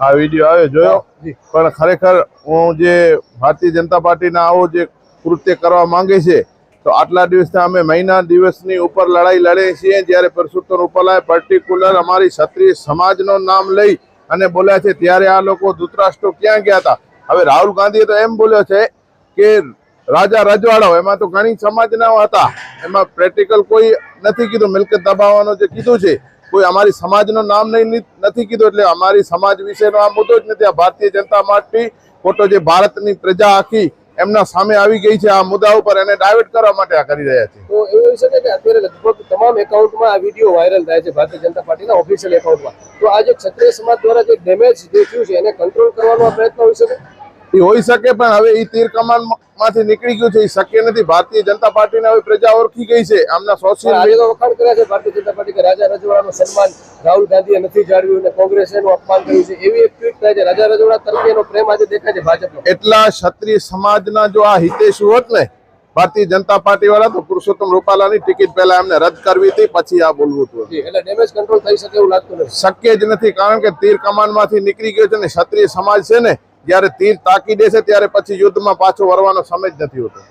આ વીડિયો આવે જોયો? પણ ખરેખર હું જે ભારતીય જનતા પાર્ટીના આવો જે કૃત્ય કરવા માંગે છે તો આટલા દિવસથી અમે મહિના દિવસની ઉપર લડાઈ લડીએ છીએ જ્યારે પરસોત્તમ રૂપાલાએ પર્ટિક્યુલર અમારી ક્ષત્રિય સમાજનો નામ લઈ અને બોલ્યા છે ત્યારે આ લોકો ધૂતરાષ્ટ્રો ક્યાં ગયા હતા? હવે રાહુલ ગાંધીએ તો એમ બોલ્યો છે કે રાજા રજવાડાઓ એમાં તો ઘણી સમાજના હતા. એમાં પ્રેક્ટિકલ કોઈ નથી કીધું. મિલકત દબાવવાનું જે કીધું છે કોઈ અમારી સમાજનું નામ નહીં નથી કીધું એટલે અમારી સમાજ વિશેનો આ મુદ્દો જ નથી. આ ભારતીય જનતા પાર્ટી ખોટો જે ભારતની પ્રજા આખી એમના સામે આવી ગઈ છે આ મુદ્દા ઉપર એને ડાયવર્ટ કરવા માટે આ કરી રહ્યા છે. તો એવું શકે કે અત્યારે લગભગ તમામ એકાઉન્ટમાં આ વીડિયો વાયરલ થાય છે ભારતીય જનતા પાર્ટીના ઓફિશિયલ એકાઉન્ટમાં. તો આ જે ક્ષત્રિય સમાજ દ્વારા જે ડેમેજ જે થયું છે, એને કંટ્રોલ કરવાનો પ્રયત્ન હોઈ શકે? એ હોઈ શકે પણ હવે એ તીર કમાનમાંથી નીકળી ગયું છે એ શક્ય નથી. ભારતીય જનતા પાર્ટીને હવે પ્રજા ઓળખી ગઈ છે આમના સોશિયલ મીડિયા વખાણ કર્યા છે ભારતીય જનતા પાર્ટી કે રાજા રજવાડાનું સન્માન રાહુલ ગાંધીએ નથી જાળવ્યું અને કોંગ્રેસે એનું અપમાન કર્યું છે. એવી એક ટ્વીટ થાય છે રાજા રજવાડા તરફી એનો પ્રેમ આજે દેખાય છે ભાજપનો. એટલા ક્ષત્રિય સમાજના જો આ હિતેશુ હોત ને ભારતીય જનતા પાર્ટી વાળા તો પુરુષોત્તમ રૂપાલાની ટિકિટ પહેલા એમને રદ કરવી હતી પછી આ બોલવું હતું એટલે ડેમેજ કંટ્રોલ થઈ શકે એવું લાગતું નથી. શક્ય જ નથી કારણ કે તીર કમાનમાંથી નીકળી ગયો છે ને ક્ષત્રિય સમાજ છે ને જ્યારે તીર તાકી દેશે ત્યારે પછી યુદ્ધમાં પાછો વળવાનો સમય જ નથી હોતો.